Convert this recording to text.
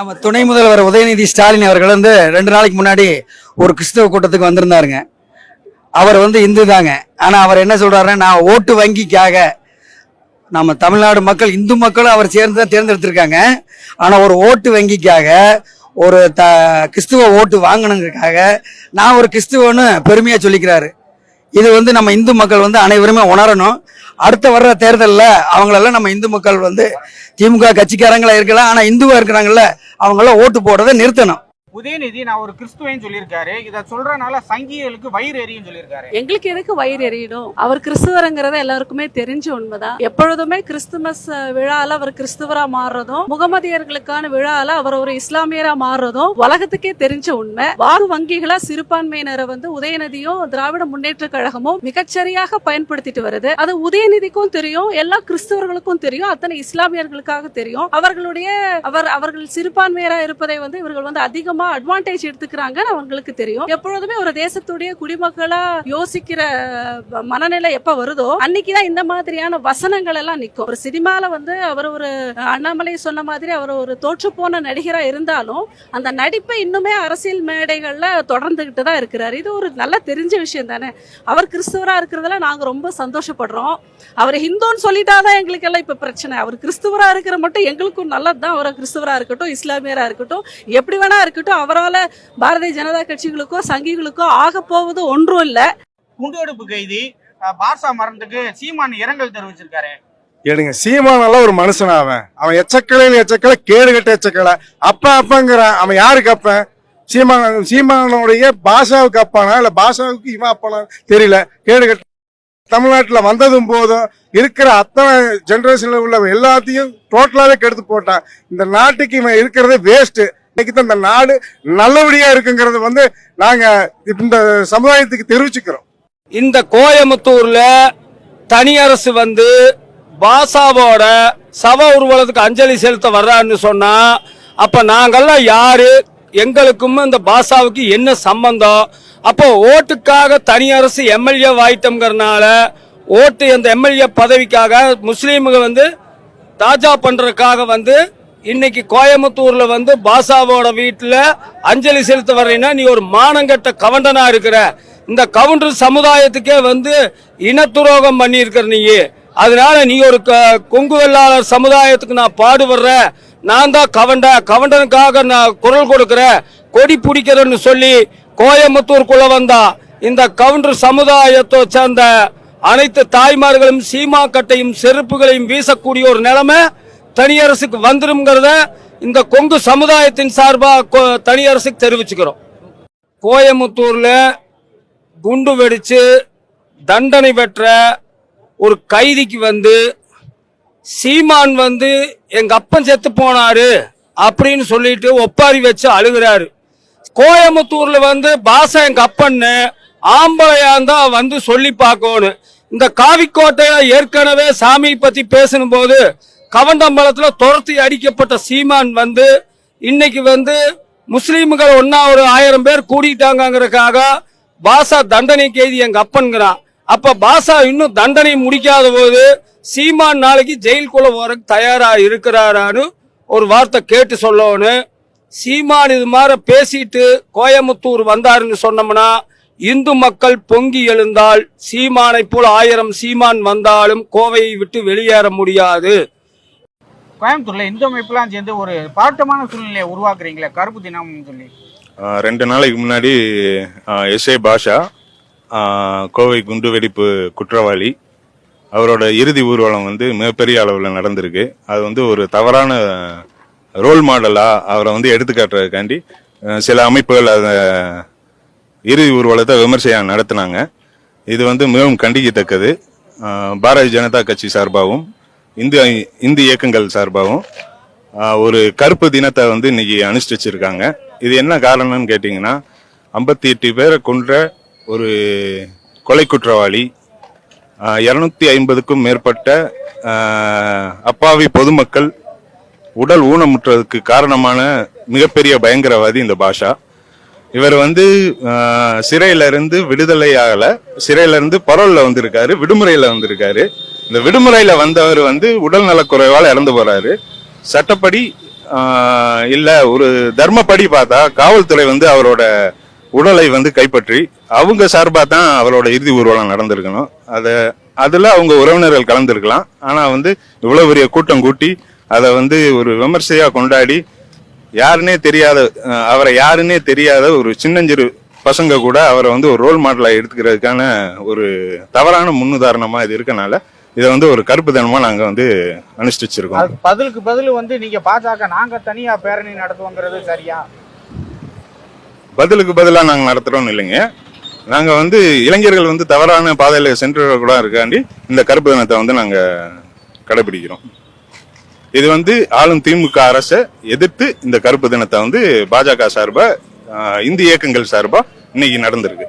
நம்ம துணை முதல்வர் உதயநிதி ஸ்டாலின் அவர்கள் வந்து ரெண்டு நாளைக்கு முன்னாடி ஒரு கிறிஸ்தவ கூட்டத்துக்கு வந்திருந்தாருங்க. அவர் வந்து இந்து தாங்க. ஆனால் அவர் என்ன சொல்கிறாருன்னா நான் ஓட்டு வங்கிக்காக நம்ம தமிழ்நாடு மக்கள் இந்து மக்களும் அவர் சேர்ந்து தான் தேர்ந்தெடுத்திருக்காங்க. ஆனால் ஒரு ஓட்டு வங்கிக்காக ஒரு த கிறிஸ்துவ ஓட்டு வாங்கணுங்கிறதுக்காக நான் ஒரு கிறிஸ்துவன்னு பெருமையாக சொல்லிக்கிறாரு. இது வந்து நம்ம இந்து மக்கள் வந்து அனைவருமே உணரணும். அடுத்த வர்ற தேர்தலில் அவங்களெல்லாம் நம்ம இந்து மக்கள் வந்து திமுக கட்சிக்காரங்களா இருக்கலாம் ஆனா இந்துவா இருக்கிறாங்கல்ல அவங்களாம் ஓட்டு போடுறதை நிறுத்தணும். உதயநிதி நான் ஒரு கிறிஸ்துவன் சொல்லியிருக்காரு. இதை சொல்றனால சங்கிகளுக்கு வயிறு எரியும் சொல்லியிருக்காரு. எங்களுக்கு எதுக்கு வயிறு எரியணும்? அவர் கிறிஸ்துவருங்கிறத எல்லாருக்குமே தெரிஞ்ச உண்மைதான். எப்பொழுதுமே கிறிஸ்துமஸ் விழால அவர் கிறிஸ்துவரா மாறுறதும் முகமதியர்களுக்கான விழால அவர் ஒரு இஸ்லாமியரா மாறுறதும் உலகத்துக்கே தெரிஞ்ச உண்மை. வாக்கு வங்கிகளா சிறுபான்மையினரை வந்து உதயநிதியும் திராவிட முன்னேற்ற கழகமும் மிகச்சரியாக பயன்படுத்திட்டு வருது. அது உதயநிதிக்கும் தெரியும் எல்லா கிறிஸ்தவர்களுக்கும் தெரியும் அத்தனை இஸ்லாமியர்களுக்காக தெரியும். அவர்களுடைய அவர் அவர்கள் சிறுபான்மையரா இருப்பதை வந்து இவர்கள் வந்து அதிகமா அட்வான்டேஜ் எடுத்துக்கிறாங்கன்னு அவங்களுக்கு தெரியும். எப்பொழுதுமே ஒரு தேசத்துடைய குடிமக்களா யோசிக்கிற மனநிலை எப்ப வருதோ அன்னைக்குதான் இந்த மாதிரியான வசனங்கள் எல்லாம் நிக்கும். ஒரு சினிமால வந்து அவர் ஒரு அண்ணாமலை சொன்ன மாதிரி அவர் ஒரு தோற்று போன நடிகரா இருந்தாலும் அந்த நடிப்பை இன்னுமே அரசியல் மேடைகள்ல தொடர்ந்துகிட்டு தான் இருக்கிறார். இது ஒரு நல்ல தெரிஞ்ச விஷயம் தானே. அவர் கிறிஸ்துவரா இருக்கிறதுல நாங்க ரொம்ப சந்தோஷப்படுறோம். அவர் ஹிந்துன்னு சொல்லிட்டாதான் எங்களுக்கு எல்லாம் இப்ப பிரச்சனை. அவர் கிறிஸ்துவரா இருக்கிற மட்டும் எங்களுக்கும் நல்லது தான் அவர் கிறிஸ்துவரா இருக்கட்டும் இஸ்லாமியரா இருக்கட்டும் எப்படி வேணா இருக்கட்டும் அவரால பாரதிய ஜனதா கட்சிகளுக்கோ சங்கிகளுக்கோ ஆக போவது ஒன்றும் இல்ல. குண்டுவெடுப்பு கைதி பாஷா மரணத்துக்கு சீமான் இரங்கல் தெரிவிச்சிருக்காரு. எடுங்க சீமானெல்லாம் ஒரு மனுஷன் அவன். அவன் எச்சக்கலையில் எச்சக்கலை கேடு கட்ட எச்சக்கலை. அப்ப அப்பங்கிறான் அவன் யாருக்கு அப்பன் சீமான சீமானுடைய பாஷாவுக்கு அப்பானா? இல்ல பாஷாவுக்கு இவன் அப்பானா? தெரியல. கேடு கட்ட தமிழ்நாட்டுல வந்ததும் போதும் இருக்கிற அத்தனை ஜெனரேஷன்ல உள்ள எல்லாத்தையும் டோட்டலாவே கெடுத்து போட்டான். இந்த நாட்டுக்கு இவன் இருக்கிறதே வேஸ்ட் இன்னைக்கு இந்த நாடு நல்லபடியா இருக்குங்கிறது வந்து நாங்க இந்த சமுதாயத்துக்கு தெரிவிச்சுக்கிறோம். இந்த கோயம்புத்தூர்ல தனி அரசு வந்து பாசாவோட சவ ஊர்வலத்துக்கு அஞ்சலி செலுத்த வர்றான்னு சொன்னா அப்ப நாங்கெல்லாம் யாரு? எங்களுக்கும் இந்த பாசாவுக்கு என்ன சம்பந்தம்? அப்போ ஓட்டுக்காக தனி அரசு எம்எல்ஏ வாய்ட்டோங்கிறனால ஓட்டு அந்த எம்எல்ஏ பதவிக்காக முஸ்லீம்கள் வந்து தாஜா பண்றதுக்காக வந்து இன்னைக்கு கோயம்புத்தூர்ல வந்து பாசாவோட வீட்டுல அஞ்சலி செலுத்த வர்றீங்கன்னா நீ ஒரு மானங்கட்ட கவண்டனா இருக்கிற. இந்த கவுண்டர் சமுதாயத்துக்கே வந்து இனத்துரோகம் பண்ணியிருக்கிற நீ. அதனால நீ ஒரு க- கொங்கு வெள்ளாளர் சமுதாயத்துக்கு நான் பாடுபடுற. நான் தான் கவண்ட கவண்டனுக்காக நான் குரல் கொடுக்குறேன் கொடி பிடிக்கிறேன்னு சொல்லி கோயம்புத்தூருக்குள்ள வந்தா இந்த கவுண்டர் சமுதாயத்தை சேர்ந்த அனைத்து தாய்மார்களும் சீமா கட்டையும் செருப்புகளையும் வீசக்கூடிய ஒரு நிலைமை தனியரசுக்கு வந்துருங்கிறத இந்த கொங்கு சமுதாயத்தின் சார்பாக தனி தனியரசுக்கு தெரிவிச்சுக்கிறோம். கோயமுத்தூர்ல குண்டு வெடிச்சு தண்டனை பெற்ற ஒரு கைதிக்கு வந்து சீமான் வந்து எங்க அப்பன் செத்து போனாரு அப்படின்னு சொல்லிட்டு ஒப்பாரி வச்சு அழுகிறாரு. கோயமுத்தூர்ல வந்து பாசா எங்க அப்பன்னு ஆம்பளையா இருந்தா வந்து சொல்லி பார்க்கணும். இந்த காவிக்கோட்டையில ஏற்கனவே சாமி பத்தி பேசணும் போது கவண்டம்பலத்தில் துரத்தி அடிக்கப்பட்ட சீமான் வந்து இன்னைக்கு வந்து முஸ்லீம்கள் ஒன்னா ஒரு ஆயிரம் பேர் கூடிட்டாங்கிறதுக்காக பாசா தண்டனை கைதி எங்க அப்பன்கிறான். அப்ப பாசா இன்னும் தண்டனை முடிக்காத போது சீமான் நாளைக்கு ஜெயிலுக்குள்ள போறதுக்கு தயாரா இருக்கிறாரான்னு ஒரு வார்த்தை கேட்டு சொல்லணும் சீமான் இது மாதிரி பேசிட்டு கோயமுத்தூர் வந்தாருன்னு சொன்னோம்னா இந்து மக்கள் பொங்கி எழுந்தால் சீமானை போல் ஆயிரம் சீமான் வந்தாலும் கோவையை விட்டு வெளியேற முடியாது. கோயம்புத்தூர்ல இந்து அமைப்புலாம் சேர்ந்து ஒரு பாட்டமான சூழ்நிலையை உருவாக்குறீங்களே கருப்பு தினம்னு சொல்லி. ரெண்டு நாளைக்கு முன்னாடி எஸ் ஏ பாஷா கோவை குண்டு வெடிப்பு குற்றவாளி அவரோட இறுதி ஊர்வலம் வந்து மிகப்பெரிய அளவில் நடந்திருக்கு. அது வந்து ஒரு தவறான ரோல் மாடலாக அவரை வந்து எடுத்துக்காட்டுறதுக்காண்டி சில அமைப்புகள் அதை இறுதி ஊர்வலத்தை விமர்சையாக நடத்தினாங்க. இது வந்து மிகவும் கண்டிக்கத்தக்கது. பாரதிய ஜனதா கட்சி சார்பாகவும் இந்து இந்து இயக்கங்கள் சார்பாகவும் ஒரு கருப்பு தினத்தை வந்து இன்னைக்கு அனுஷ்டிச்சிருக்காங்க இது என்ன காரணம்னு கேட்டிங்கன்னா ஐம்பத்தி எட்டு பேரை கொன்ற ஒரு கொலை குற்றவாளி இரநூத்தி ஐம்பதுக்கும் மேற்பட்ட அப்பாவி பொதுமக்கள் உடல் ஊனமுற்றதுக்கு காரணமான மிகப்பெரிய பயங்கரவாதி இந்த பாஷா. இவர் வந்து சிறையில இருந்து விடுதலை ஆகல. சிறையில இருந்து பரோல்ல வந்திருக்காரு விடுமுறையில வந்திருக்காரு. இந்த விடுமுறையில வந்தவர் வந்து உடல் நலக்குறைவால் இறந்து போறாரு. சட்டப்படி இல்ல ஒரு தர்மப்படி பார்த்தா காவல்துறை வந்து அவரோட உடலை வந்து கைப்பற்றி அவங்க சார்பாக தான் அவரோட இறுதி ஊர்வலம் நடந்திருக்கணும். அதை அதில் அவங்க உறவினர்கள் கலந்துருக்கலாம். ஆனால் வந்து இவ்வளோ பெரிய கூட்டம் கூட்டி அதை வந்து ஒரு விமர்சையாக கொண்டாடி யாருன்னே தெரியாத அவரை யாருன்னே தெரியாத ஒரு சின்னஞ்சிறு பசங்க கூட அவரை வந்து ஒரு ரோல் மாடலா எடுத்துக்கிறதுக்கான ஒரு தவறான முன்னுதாரணமா இது இருக்கனால இதை வந்து ஒரு கருப்பு தினமா நாங்க வந்து அனுஷ்டிச்சிருக்கோம். பதிலுக்கு பதில் வந்து நீங்க பாஜக நாங்க தனியா பேரணி நடத்துவோங்கிறது சரியா? பதிலுக்கு பதிலா நாங்க நடத்துறோம்னு இல்லைங்க. நாங்க வந்து இளைஞர்கள் வந்து தவறான பாதையில சென்று கூட இருக்காண்டி இந்த கருப்பு தினத்தை வந்து நாங்க கடைபிடிக்கிறோம். இது வந்து ஆளும் திமுக அரசை எதிர்த்து இந்த கருப்பு தினத்தை வந்து பாஜக சார்பாக இந்திய இந்து இயக்கங்கள் சார்பாக இன்னைக்கு நடந்திருக்கு.